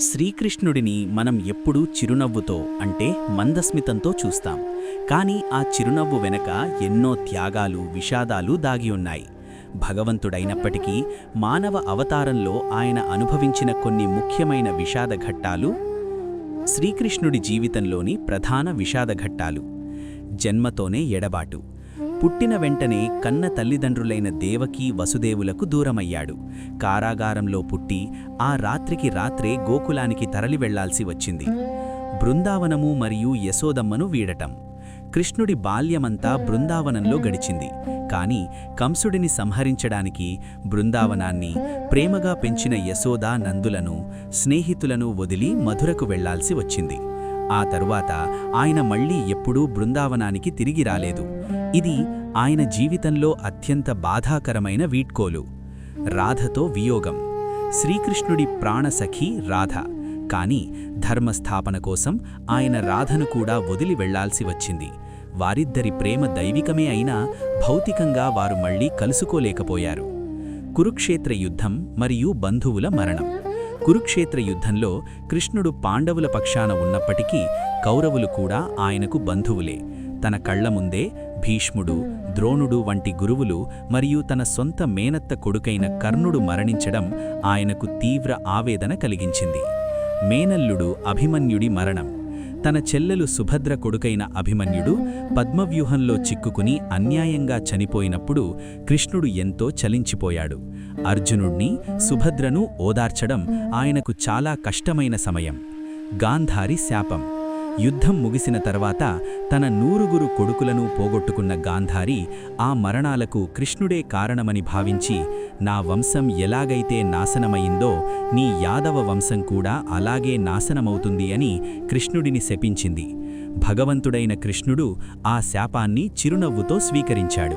శ్రీకృష్ణుడిని మనం ఎప్పుడూ చిరునవ్వుతో అంటే మందస్మితంతో చూస్తాం. కానీ ఆ చిరునవ్వు వెనక ఎన్నో త్యాగాలు విషాదాలు దాగి ఉన్నాయి. భగవంతుడైనప్పటికీ మానవ అవతారంలో ఆయన అనుభవించిన కొన్ని ముఖ్యమైన విషాద ఘట్టాలు శ్రీకృష్ణుడి జీవితంలోని ప్రధాన విషాద ఘట్టాలు. జన్మతోనే ఎడబాటు. పుట్టిన వెంటనే కన్న తల్లిదండ్రులైన దేవకీ వసుదేవులకు దూరమయ్యాడు. కారాగారంలో పుట్టి ఆ రాత్రికి రాత్రే గోకులానికి తరలి వెళ్ళాల్సి వచ్చింది. బృందావనము మరియు యశోదమ్మను వీడటం. కృష్ణుడి బాల్యమంతా బృందావనంలో గడిచింది. కాని కంసుడిని సంహరించడానికి బృందావనాన్ని ప్రేమగా పెంచిన యశోదా నందులను స్నేహితులను వదిలి మధురకు వెళ్ళాల్సి వచ్చింది. ఆ తరువాత ఆయన మళ్ళీ ఎప్పుడూ బృందావనానికి తిరిగి రాలేదు. ఇది ఆయన జీవితంలో అత్యంత బాధాకరమైన వీడ్కోలు. రాధతో వియోగం. శ్రీకృష్ణుడి ప్రాణసఖి రాధ. కాని ధర్మస్థాపన కోసం ఆయన రాధను కూడా వదిలి వెళ్ళాల్సి వచ్చింది. వారిద్దరి ప్రేమ దైవికమే అయినా భౌతికంగా వారు మళ్ళీ కలుసుకోలేకపోయారు. కురుక్షేత్ర యుద్ధం మరియు బంధువుల మరణం. కురుక్షేత్ర యుద్ధంలో కృష్ణుడు పాండవుల పక్షాన ఉన్నప్పటికీ కౌరవులు కూడా ఆయనకు బంధువులే. తన కళ్ళ ముందే భీష్ముడు ద్రోణుడు వంటి గురువులు మరియు తన సొంత మేనత్త కొడుకైన కర్ణుడు మరణించడం ఆయనకు తీవ్ర ఆవేదన కలిగించింది. మేనల్లుడు అభిమన్యుడి మరణం. తన చెల్లెలు సుభద్ర కొడుకైన అభిమన్యుడు పద్మవ్యూహంలో చిక్కుకుని అన్యాయంగా చనిపోయినప్పుడు కృష్ణుడు ఎంతో చలించిపోయాడు. అర్జునుణ్ణి సుభద్రను ఓదార్చడం ఆయనకు చాలా కష్టమైన సమయం. గాంధారి శాపం. యుద్ధం ముగిసిన తర్వాత తన నూరుగురు కొడుకులను పోగొట్టుకున్న గాంధారి ఆ మరణాలకు కృష్ణుడే కారణమని భావించి నా వంశం ఎలాగైతే నాశనమయిందో నీ యాదవ వంశం కూడా అలాగే నాశనమవుతుంది అని కృష్ణుడిని శపించింది. భగవంతుడైన కృష్ణుడు ఆ శాపాన్ని చిరునవ్వుతో స్వీకరించాడు.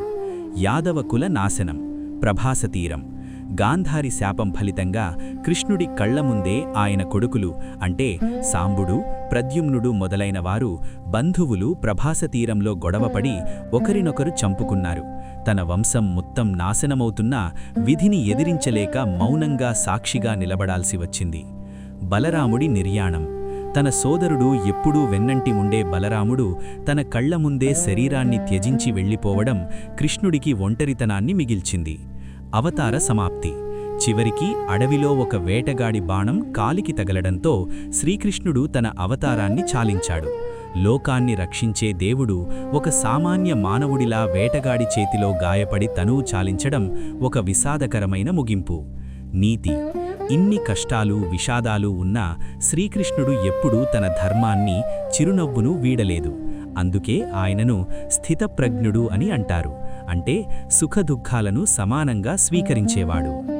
యాదవ కుల నాశనం ప్రభాసతీరం గాంధారి శాపం ఫలితంగా కృష్ణుడి కళ్ళ ముందే ఆయన కొడుకులు అంటే సాంబుడు ప్రద్యుమ్నుడు మొదలైన వారు బంధువులు ప్రభాసతీరంలో గొడవపడి ఒకరినొకరు చంపుకున్నారు. తన వంశం మొత్తం నాశనమవుతున్నా విధిని ఎదిరించలేక మౌనంగా సాక్షిగా నిలబడాల్సి వచ్చింది. బలరాముడి నిర్యాణం. తన సోదరుడు ఎప్పుడూ వెన్నంటి ఉండే బలరాముడు తన కళ్ళ ముందే శరీరాన్ని త్యజించి వెళ్ళిపోవడం కృష్ణుడికి ఒంటరితనాన్ని మిగిల్చింది. అవతార సమాప్తి. చివరికి అడవిలో ఒక వేటగాడి బాణం కాలికి తగలడంతో శ్రీకృష్ణుడు తన అవతారాన్ని చాలించాడు. లోకాన్ని రక్షించే దేవుడు ఒక సామాన్య మానవుడిలా వేటగాడి చేతిలో గాయపడి తనువు చాలించడం ఒక విషాదకరమైన ముగింపు. నీతి. ఇన్ని కష్టాలు విషాదాలు ఉన్నా శ్రీకృష్ణుడు ఎప్పుడూ తన ధర్మాన్ని చిరునవ్వును వీడలేదు. అందుకే ఆయనను స్థితప్రజ్ఞుడు అని అంటారు. అంటే సుఖదుఖాలను సమానంగా స్వీకరించేవాడు.